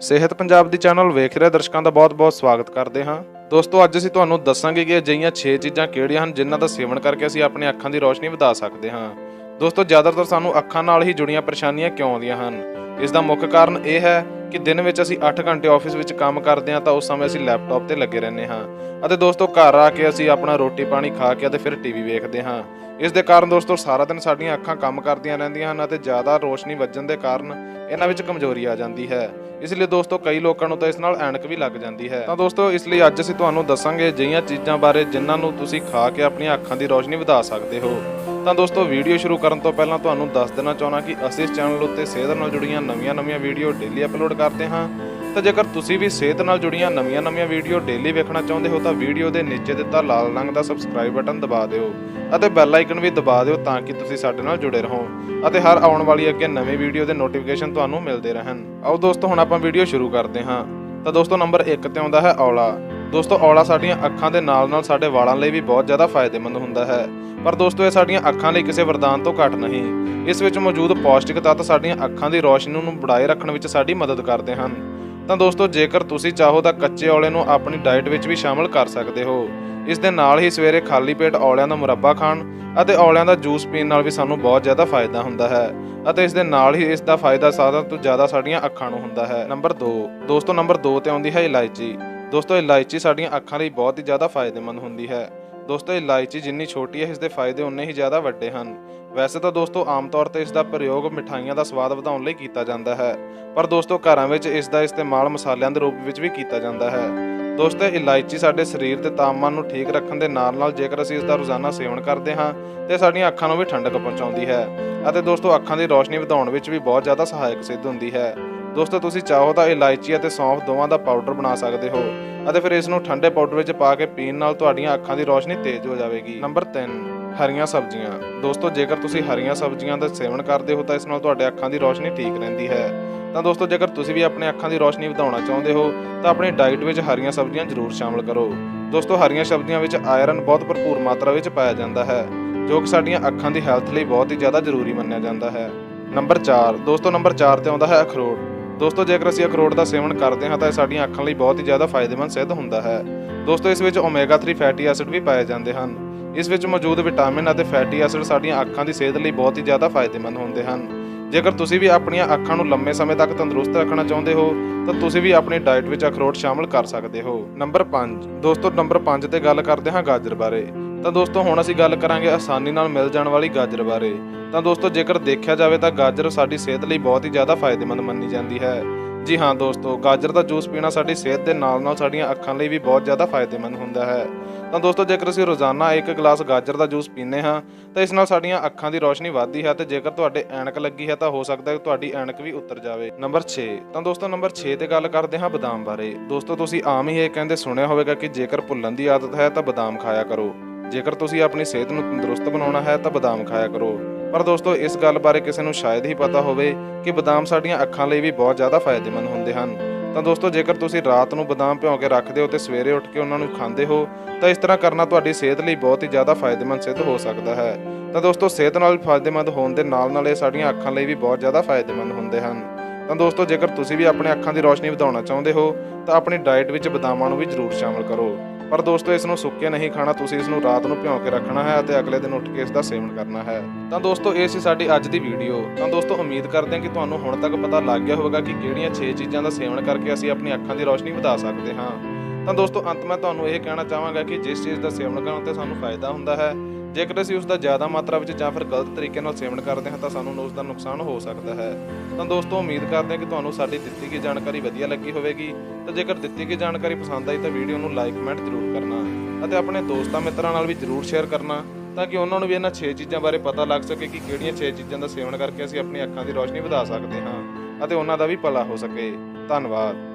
ਸਿਹਤ ਪੰਜਾਬ ਦੀ ਚੈਨਲ ਵੇਖ ਰਹੇ ਦਰਸ਼ਕਾਂ ਦਾ ਬਹੁਤ-ਬਹੁਤ ਸਵਾਗਤ ਕਰਦੇ ਹਾਂ। ਦੋਸਤੋ, ਅੱਜ ਅਸੀਂ ਤੁਹਾਨੂੰ ਦੱਸਾਂਗੇ ਕਿ ਅਜਿਹੀਆਂ 6 ਚੀਜ਼ਾਂ ਕਿਹੜੀਆਂ ਹਨ ਜਿਨ੍ਹਾਂ ਦਾ ਸੇਵਨ ਕਰਕੇ ਅਸੀਂ ਆਪਣੀ ਅੱਖਾਂ ਦੀ ਰੋਸ਼ਨੀ ਵਧਾ ਸਕਦੇ ਹਾਂ। ਦੋਸਤੋ, ਜ਼ਿਆਦਾਤਰ ਸਾਨੂੰ ਅੱਖਾਂ ਨਾਲ ਹੀ ਜੁੜੀਆਂ ਪਰੇਸ਼ਾਨੀਆਂ ਕਿਉਂ ਆਉਂਦੀਆਂ ਹਨ? ਇਸ ਦਾ ਮੁੱਖ ਕਾਰਨ ਇਹ ਹੈ ਕਿ ਦਿਨ ਵਿੱਚ ਅਸੀਂ 8 ਘੰਟੇ ਆਫਿਸ ਵਿੱਚ ਕੰਮ ਕਰਦੇ ਹਾਂ ਤਾਂ ਉਸ ਸਮੇਂ ਅਸੀਂ ਲੈਪਟਾਪ ਤੇ ਲੱਗੇ ਰਹਿੰਦੇ ਹਾਂ। ਅਤੇ ਦੋਸਤੋ ਘਰ ਆ ਕੇ ਅਸੀਂ ਆਪਣਾ ਰੋਟੀ ਪਾਣੀ ਖਾ ਕੇ ਅਤੇ ਫਿਰ ਟੀਵੀ ਵੇਖਦੇ ਹਾਂ। ਇਸ ਦੇ ਕਾਰਨ ਦੋਸਤੋ ਸਾਰਾ ਦਿਨ ਸਾਡੀਆਂ ਅੱਖਾਂ ਕੰਮ ਕਰਦੀਆਂ ਰਹਿੰਦੀਆਂ ਹਨ ਅਤੇ ਜ਼ਿਆਦਾ ਰੋਸ਼ਨੀ ਵੱਜਣ ਦੇ ਕਾਰਨ ਇਹਨਾਂ ਵਿੱਚ ਕਮਜ਼ੋਰੀ ਆ ਜਾਂਦੀ ਹੈ। ਇਸ ਲਈ ਦੋਸਤੋ ਕਈ ਲੋਕਾਂ ਨੂੰ ਤਾਂ ਇਸ ਨਾਲ ਐਨਕ ਵੀ ਲੱਗ ਜਾਂਦੀ ਹੈ। ਤਾਂ ਦੋਸਤੋ ਇਸ ਲਈ ਅੱਜ ਅਸੀਂ ਤੁਹਾਨੂੰ ਦੱਸਾਂਗੇ ਅਜਿਹੀਆਂ ਚੀਜ਼ਾਂ ਬਾਰੇ ਜਿਨ੍ਹਾਂ ਨੂੰ ਤੁਸੀਂ ਖਾ ਕੇ ਆਪਣੀਆਂ ਅੱਖਾਂ ਦੀ ਰੋਸ਼ਨੀ ਵਧਾ ਸਕਦੇ ਹੋ। ਤਾਂ ਦੋਸਤੋ, ਵੀਡੀਓ ਸ਼ੁਰੂ ਕਰਨ ਤੋਂ ਪਹਿਲਾਂ ਤੁਹਾਨੂੰ ਦੱਸ ਦੇਣਾ ਚਾਹੁੰਦਾ ਕਿ ਅਸੀਂ ਇਸ ਚੈਨਲ ਉੱਤੇ ਸਿਹਤ ਨਾਲ ਜੁੜੀਆਂ ਨਵੀਆਂ-ਨਵੀਆਂ ਵੀਡੀਓ ਡੇਲੀ ਅਪਲੋਡ ਕਰਦੇ ਹਾਂ। ਤਾਂ ਜੇਕਰ ਤੁਸੀਂ ਵੀ ਸਿਹਤ ਨਾਲ ਜੁੜੀਆਂ ਨਵੀਆਂ-ਨਵੀਆਂ ਵੀਡੀਓ ਡੇਲੀ ਵੇਖਣਾ ਚਾਹੁੰਦੇ ਹੋ, ਤਾਂ ਵੀਡੀਓ ਦੇ ਨੀਚੇ ਦਿੱਤਾ ਲਾਲ ਰੰਗ ਦਾ ਸਬਸਕ੍ਰਾਈਬ ਬਟਨ ਦਬਾ ਦਿਓ ਅਤੇ ਬੈਲ ਆਈਕਨ ਵੀ ਦਬਾ ਦਿਓ ਤਾਂ ਕਿ ਤੁਸੀਂ ਸਾਡੇ ਨਾਲ ਜੁੜੇ ਰਹੋ ਅਤੇ ਹਰ ਆਉਣ ਵਾਲੀ ਅੱਗੇ ਨਵੇਂ ਵੀਡੀਓ ਦੇ ਨੋਟੀਫਿਕੇਸ਼ਨ ਤੁਹਾਨੂੰ ਮਿਲਦੇ ਰਹਿਣ। ਆਓ ਦੋਸਤੋ, ਹੁਣ ਆਪਾਂ ਵੀਡੀਓ ਸ਼ੁਰੂ ਕਰਦੇ ਹਾਂ। ਤਾਂ ਦੋਸਤੋ ਨੰਬਰ 1 ਤੇ ਆਉਂਦਾ ਹੈ ਔਲਾ। ਦੋਸਤੋ, ਔਲਾ ਸਾਡੀਆਂ ਅੱਖਾਂ ਦੇ ਨਾਲ-ਨਾਲ ਸਾਡੇ ਵਾਲਾਂ ਲਈ ਵੀ ਬਹੁਤ ਜ਼ਿਆਦਾ ਫਾਇਦੇਮੰਦ ਹੁੰਦਾ ਹੈ। ਪਰ ਦੋਸਤੋ, ਇਹ ਸਾਡੀਆਂ ਅੱਖਾਂ ਲਈ ਕਿਸੇ ਵਰਦਾਨ ਤੋਂ ਘੱਟ ਨਹੀਂ। ਇਸ ਵਿੱਚ ਮੌਜੂਦ ਪੌਸ਼ਟਿਕ ਤੱਤ ਸਾਡੀਆਂ ਅੱਖਾਂ ਦੀ ਰੌਸ਼ਨੀ ਨੂੰ ਬਣਾਏ ਰੱਖਣ ਵਿੱਚ ਸਾਡੀ ਮਦਦ ਕਰਦੇ ਹਨ। ਤਾਂ ਦੋਸਤੋ, ਜੇਕਰ ਤੁਸੀਂ ਚਾਹੋ ਤਾਂ ਕੱਚੇ ਔਲੇ ਨੂੰ ਆਪਣੀ ਡਾਈਟ ਵਿੱਚ ਵੀ ਸ਼ਾਮਲ ਕਰ ਸਕਦੇ ਹੋ। ਇਸ ਦੇ ਨਾਲ ਹੀ ਸਵੇਰੇ ਖਾਲੀ ਪੇਟ ਔਲਿਆਂ ਦਾ ਮੁਰੱਬਾ ਖਾਣ ਅਤੇ ਔਲਿਆਂ ਦਾ ਜੂਸ ਪੀਣ ਨਾਲ ਵੀ ਸਾਨੂੰ ਬਹੁਤ ਜ਼ਿਆਦਾ ਫਾਇਦਾ ਹੁੰਦਾ ਹੈ ਅਤੇ ਇਸ ਦੇ ਨਾਲ ਹੀ ਇਸ ਦਾ ਫਾਇਦਾ ਸਾਰਿਆਂ ਤੋਂ ਜ਼ਿਆਦਾ ਸਾਡੀਆਂ ਅੱਖਾਂ ਨੂੰ ਹੁੰਦਾ ਹੈ। ਨੰਬਰ 2 ਦੋਸਤੋ, ਨੰਬਰ 2 ਤੇ ਆਉਂਦੀ ਹੈ ਇਲਾਇਚੀ। ਦੋਸਤੋ ਇਲਾਇਚੀ ਸਾਡੀਆਂ ਅੱਖਾਂ ਲਈ ਬਹੁਤ ਹੀ ਜ਼ਿਆਦਾ ਫਾਇਦੇਮੰਦ ਹੁੰਦੀ ਹੈ। ਦੋਸਤੋ ਇਲਾਇਚੀ ਜਿੰਨੀ ਛੋਟੀ ਹੈ ਇਸ ਦੇ ਫਾਇਦੇ ਉਨੇ ਹੀ ਜ਼ਿਆਦਾ ਵੱਡੇ ਹਨ। ਵੈਸੇ ਤਾਂ ਦੋਸਤੋ, ਆਮ ਤੌਰ ਤੇ ਇਸ ਦਾ ਪ੍ਰਯੋਗ ਮਿਠਾਈਆਂ ਦਾ ਸਵਾਦ ਵਧਾਉਣ ਲਈ ਕੀਤਾ ਜਾਂਦਾ ਹੈ, ਪਰ ਦੋਸਤੋ, ਘਰਾਂ ਵਿੱਚ ਇਸ ਦਾ ਇਸਤੇਮਾਲ ਮਸਾਲਿਆਂ ਦੇ ਰੂਪ ਵਿੱਚ ਵੀ ਕੀਤਾ ਜਾਂਦਾ ਹੈ। ਦੋਸਤੋ ਇਲਾਇਚੀ ਸਾਡੇ ਸਰੀਰ ਦੇ ਤਾਪਮਾਨ ਨੂੰ ਠੀਕ ਰੱਖਣ ਦੇ ਨਾਲ-ਨਾਲ ਜੇਕਰ ਅਸੀਂ ਇਸ ਦਾ ਰੋਜ਼ਾਨਾ ਸੇਵਨ ਕਰਦੇ ਹਾਂ, ਤੇ ਸਾਡੀਆਂ ਅੱਖਾਂ ਨੂੰ ਵੀ ਠੰਡਕ ਪਹੁੰਚਾਉਂਦੀ ਹੈ, ਅਤੇ ਦੋਸਤੋ, ਅੱਖਾਂ ਦੀ ਰੋਸ਼ਨੀ ਵਧਾਉਣ ਵਿੱਚ ਵੀ ਬਹੁਤ ਜ਼ਿਆਦਾ ਸਹਾਇਕ ਸਿੱਧ ਹੁੰਦੀ ਹੈ। ਦੋਸਤੋ, ਤੁਸੀਂ ਚਾਹੋ ਤਾਂ ਇਲਾਇਚੀ ਅਤੇ ਸੌਂਫ ਦੋਵਾਂ ਦਾ ਪਾਊਡਰ ਬਣਾ ਸਕਦੇ ਹੋ ਅਤੇ ਫਿਰ ਇਸ ਨੂੰ ਠੰਡੇ ਪਾਊਡਰ ਵਿੱਚ ਪਾ ਕੇ ਪੀਣ ਨਾਲ ਤੁਹਾਡੀਆਂ ਅੱਖਾਂ ਦੀ ਰੋਸ਼ਨੀ ਤੇਜ਼ ਹੋ ਜਾਵੇਗੀ। ਨੰਬਰ 3 ਹਰੀਆਂ ਸਬਜ਼ੀਆਂ। ਦੋਸਤੋ, ਜੇਕਰ ਤੁਸੀਂ ਹਰੀਆਂ ਸਬਜ਼ੀਆਂ ਦਾ ਸੇਵਨ ਕਰਦੇ ਹੋ ਤਾਂ ਇਸ ਨਾਲ ਤੁਹਾਡੇ ਅੱਖਾਂ ਦੀ ਰੋਸ਼ਨੀ ਠੀਕ ਰਹਿੰਦੀ ਹੈ। ਤਾਂ ਦੋਸਤੋ, ਜੇਕਰ ਤੁਸੀਂ ਵੀ ਆਪਣੇ ਅੱਖਾਂ ਦੀ ਰੋਸ਼ਨੀ ਵਧਾਉਣਾ ਚਾਹੁੰਦੇ ਹੋ ਤਾਂ ਆਪਣੀ ਡਾਈਟ ਵਿੱਚ ਹਰੀਆਂ ਸਬਜ਼ੀਆਂ ਜ਼ਰੂਰ ਸ਼ਾਮਲ ਕਰੋ। ਦੋਸਤੋ, ਹਰੀਆਂ ਸਬਜ਼ੀਆਂ ਵਿੱਚ ਆਇਰਨ ਬਹੁਤ ਭਰਪੂਰ ਮਾਤਰਾ ਵਿੱਚ ਪਾਇਆ ਜਾਂਦਾ ਹੈ, ਜੋ ਕਿ ਸਾਡੀਆਂ ਅੱਖਾਂ ਦੀ ਹੈਲਥ ਲਈ ਬਹੁਤ ਹੀ ਜ਼ਿਆਦਾ ਜ਼ਰੂਰੀ ਮੰਨਿਆ ਜਾਂਦਾ ਹੈ। ਨੰਬਰ 4 ਦੋਸਤੋ ਨੰਬਰ 4 ਤੇ ਆਉਂਦਾ ਹੈ ਅਖਰੋਟ। ਦੋਸਤੋ, ਜੇਕਰ ਅਸੀਂ ਅਖਰੋਟ ਦਾ ਸੇਵਨ ਕਰਦੇ ਹਾਂ, ਤਾਂ ਇਹ ਸਾਡੀਆਂ ਅੱਖਾਂ ਲਈ ਬਹੁਤ ਹੀ ਜ਼ਿਆਦਾ ਫਾਇਦੇਮੰਦ ਸਿੱਧ ਹੁੰਦਾ ਹੈ। ਦੋਸਤੋ, ਇਸ ਵਿੱਚ ਓਮੇਗਾ 3 ਫੈਟੀ ਐਸਿਡ ਵੀ ਪਾਏ ਜਾਂਦੇ ਹਨ। ਇਸ ਵਿੱਚ ਮੌਜੂਦ ਵਿਟਾਮਿਨ ਅਤੇ ਫੈਟੀ ਐਸਿਡ ਸਾਡੀਆਂ ਅੱਖਾਂ ਦੀ ਸਿਹਤ ਲਈ ਬਹੁਤ ਹੀ ਜ਼ਿਆਦਾ ਫਾਇਦੇਮੰਦ ਹੁੰਦੇ ਹਨ। ਜੇਕਰ ਤੁਸੀਂ ਵੀ ਆਪਣੀਆਂ ਅੱਖਾਂ ਨੂੰ ਲੰਮੇ ਸਮੇਂ ਤੱਕ ਤੰਦਰੁਸਤ ਰੱਖਣਾ ਚਾਹੁੰਦੇ ਹੋ, ਤਾਂ ਤੁਸੀਂ ਵੀ ਆਪਣੀ ਡਾਈਟ ਵਿੱਚ ਅਖਰੋਟ ਸ਼ਾਮਲ ਕਰ ਸਕਦੇ ਹੋ। ਨੰਬਰ 5 ਦੋਸਤੋ, ਨੰਬਰ 5 ਤੇ ਗੱਲ ਕਰਦੇ ਹਾਂ ਗਾਜਰ ਬਾਰੇ। ਤਾਂ ਦੋਸਤੋ, ਹੁਣ ਅਸੀਂ ਗੱਲ ਕਰਾਂਗੇ ਆਸਾਨੀ ਨਾਲ ਮਿਲ ਜਾਣ ਵਾਲੀ ਗਾਜਰ ਬਾਰੇ। ਤਾਂ ਦੋਸਤੋ, ਜੇਕਰ ਦੇਖਿਆ ਜਾਵੇ ਤਾਂ ਗਾਜਰ ਸਾਡੀ ਸਿਹਤ ਲਈ ਬਹੁਤ ਹੀ ਜ਼ਿਆਦਾ ਫਾਇਦੇਮੰਦ ਮੰਨੀ ਜਾਂਦੀ ਹੈ। ਜੀ ਹਾਂ ਦੋਸਤੋ, ਗਾਜਰ ਦਾ ਜੂਸ ਪੀਣਾ ਸਾਡੀ ਸਿਹਤ ਦੇ ਨਾਲ-ਨਾਲ ਸਾਡੀਆਂ ਅੱਖਾਂ ਲਈ ਵੀ ਬਹੁਤ ਜ਼ਿਆਦਾ ਫਾਇਦੇਮੰਦ ਹੁੰਦਾ ਹੈ। ਤਾਂ ਦੋਸਤੋ, ਜੇਕਰ ਅਸੀਂ ਰੋਜ਼ਾਨਾ ਇੱਕ ਗਲਾਸ ਗਾਜਰ ਦਾ ਜੂਸ ਪੀਂਦੇ ਹਾਂ, ਤਾਂ ਇਸ ਨਾਲ ਸਾਡੀਆਂ ਅੱਖਾਂ ਦੀ ਰੋਸ਼ਨੀ ਵੱਧਦੀ ਹੈ ਤੇ ਜੇਕਰ ਤੁਹਾਡੇ ਐਨਕ ਲੱਗੀ ਹੈ, ਤਾਂ ਹੋ ਸਕਦਾ ਹੈ ਤੁਹਾਡੀ ਐਨਕ ਵੀ ਉਤਰ ਜਾਵੇ। ਨੰਬਰ 6 ਤਾਂ ਦੋਸਤੋ, ਨੰਬਰ 6 ਤੇ ਗੱਲ ਕਰਦੇ ਹਾਂ ਬਦਾਮ ਬਾਰੇ। ਦੋਸਤੋ, ਤੁਸੀਂ ਆਮ ਹੀ ਇਹ ਕਹਿੰਦੇ ਸੁਣਿਆ ਹੋਵੇਗਾ ਕਿ ਜੇਕਰ ਭੁੱਲਣ ਦੀ ਆਦਤ ਹੈ, ਤਾਂ ਬਦਾਮ ਖਾਇਆ ਕਰੋ। ਜੇਕਰ ਤੁਸੀਂ ਆਪਣੀ ਸਿਹਤ ਨੂੰ ਤੰਦਰੁਸਤ ਬਣਾਉਣਾ ਹੈ, ਤਾਂ ਬਦਾਮ ਖਾਇਆ ਕਰੋ। ਪਰ ਦੋਸਤੋ, ਇਸ ਗੱਲ ਬਾਰੇ ਕਿਸੇ ਨੂੰ ਸ਼ਾਇਦ ਹੀ ਪਤਾ ਹੋਵੇ ਕਿ ਬਦਾਮ ਸਾਡੀਆਂ ਅੱਖਾਂ ਲਈ ਵੀ ਬਹੁਤ ਜ਼ਿਆਦਾ ਫਾਇਦੇਮੰਦ ਹੁੰਦੇ ਹਨ। ਤਾਂ ਦੋਸਤੋ, ਜੇਕਰ ਤੁਸੀਂ ਰਾਤ ਨੂੰ ਬਦਾਮ ਭਿਓ ਕੇ ਰੱਖਦੇ ਹੋ ਤੇ ਸਵੇਰੇ ਉੱਠ ਕੇ ਉਹਨਾਂ ਨੂੰ ਖਾਂਦੇ ਹੋ, ਤਾਂ ਇਸ ਤਰ੍ਹਾਂ ਕਰਨਾ ਤੁਹਾਡੀ ਸਿਹਤ ਲਈ ਬਹੁਤ ਹੀ ਜ਼ਿਆਦਾ ਫਾਇਦੇਮੰਦ ਸਿੱਧ ਹੋ ਸਕਦਾ ਹੈ। ਤਾਂ ਦੋਸਤੋ, ਸਿਹਤ ਨਾਲ ਫਾਇਦੇਮੰਦ ਹੋਣ ਦੇ ਨਾਲ ਨਾਲ ਇਹ ਸਾਡੀਆਂ ਅੱਖਾਂ ਲਈ ਵੀ ਬਹੁਤ ਜ਼ਿਆਦਾ ਫਾਇਦੇਮੰਦ ਹੁੰਦੇ ਹਨ। ਤਾਂ ਦੋਸਤੋ, ਜੇਕਰ ਤੁਸੀਂ ਵੀ ਆਪਣੇ ਅੱਖਾਂ ਦੀ ਰੋਸ਼ਨੀ ਵਧਾਉਣਾ ਚਾਹੁੰਦੇ ਹੋ, ਤਾਂ ਆਪਣੀ ਡਾਈਟ ਵਿੱਚ ਬਦਾਮਾਂ ਨੂੰ ਵੀ ਜ਼ਰੂਰ ਸ਼ਾਮਲ ਕਰੋ। ਪਰ ਦੋਸਤੋ ਇਸ ਨੂੰ ਸੁੱਕੇ ਨਹੀਂ ਖਾਣਾ, ਤੁਸੀਂ ਇਸ ਨੂੰ ਰਾਤ ਨੂੰ ਭਿਓ ਕੇ ਰੱਖਣਾ ਹੈ ਅਤੇ ਅਗਲੇ ਦਿਨ ਉੱਠ ਕੇ ਇਸ ਦਾ ਸੇਵਨ ਕਰਨਾ ਹੈ। ਤਾਂ ਦੋਸਤੋ, ਇਹ ਸੀ ਸਾਡੀ ਅੱਜ ਦੀ ਵੀਡੀਓ। ਤਾਂ ਦੋਸਤੋ, ਉਮੀਦ ਕਰਦੇ ਹਾਂ ਕਿ ਤੁਹਾਨੂੰ ਹੁਣ ਤੱਕ ਪਤਾ ਲੱਗ ਗਿਆ ਹੋਵੇਗਾ ਕਿ ਕਿਹੜੀਆਂ 6 ਚੀਜ਼ਾਂ ਦਾ ਸੇਵਨ ਕਰਕੇ ਅਸੀਂ ਆਪਣੀ ਅੱਖਾਂ ਦੀ ਰੋਸ਼ਨੀ ਵਧਾ ਸਕਦੇ ਹਾਂ। ਤਾਂ ਦੋਸਤੋ, ਅੰਤ ਮੈਂ ਤੁਹਾਨੂੰ ਇਹ ਕਹਿਣਾ ਚਾਹਾਂਗਾ ਕਿ ਜਿਸ ਚੀਜ਼ ਦਾ ਸੇਵਨ ਕਰਨ ਤੇ ਸਾਨੂੰ ਫਾਇਦਾ ਹੁੰਦਾ ਹੈ ਜੇਕਰ ਅਸੀਂ ਉਸ ਦਾ ਜ਼ਿਆਦਾ ਮਾਤਰਾ ਵਿੱਚ ਜਾਂ ਫਿਰ ਗਲਤ ਤਰੀਕੇ ਨਾਲ ਸੇਵਨ ਕਰਦੇ ਹਾਂ, ਤਾਂ ਸਾਨੂੰ ਉਸ ਦਾ ਨੁਕਸਾਨ ਹੋ ਸਕਦਾ ਹੈ। ਤਾਂ ਦੋਸਤੋ, ਉਮੀਦ ਕਰਦੇ ਹਾਂ ਕਿ ਤੁਹਾਨੂੰ ਸਾਡੀ ਦਿੱਤੀ ਗਈ ਜਾਣਕਾਰੀ ਵਧੀਆ ਲੱਗੀ ਹੋਵੇਗੀ। ਤਾਂ ਜੇਕਰ ਦਿੱਤੀ ਗਈ ਜਾਣਕਾਰੀ ਪਸੰਦ ਆਈ, ਤਾਂ ਵੀਡੀਓ ਨੂੰ ਲਾਈਕ, ਕਮੈਂਟ ਜ਼ਰੂਰ ਕਰਨਾ ਅਤੇ ਆਪਣੇ ਦੋਸਤਾਂ ਮਿੱਤਰਾਂ ਨਾਲ ਵੀ ਜ਼ਰੂਰ ਸ਼ੇਅਰ ਕਰਨਾ ਤਾਂ ਕਿ ਉਹਨਾਂ ਨੂੰ ਵੀ ਇਹਨਾਂ 6 ਚੀਜ਼ਾਂ ਬਾਰੇ ਪਤਾ ਲੱਗ ਸਕੇ ਕਿ ਕਿਹੜੀਆਂ 6 ਚੀਜ਼ਾਂ ਦਾ ਸੇਵਨ ਕਰਕੇ ਅਸੀਂ ਆਪਣੀ ਅੱਖਾਂ ਦੀ ਰੋਸ਼ਨੀ ਵਧਾ ਸਕਦੇ ਹਾਂ ਅਤੇ ਉਹਨਾਂ ਦਾ ਵੀ ਭਲਾ ਹੋ ਸਕੇ। ਧੰਨਵਾਦ।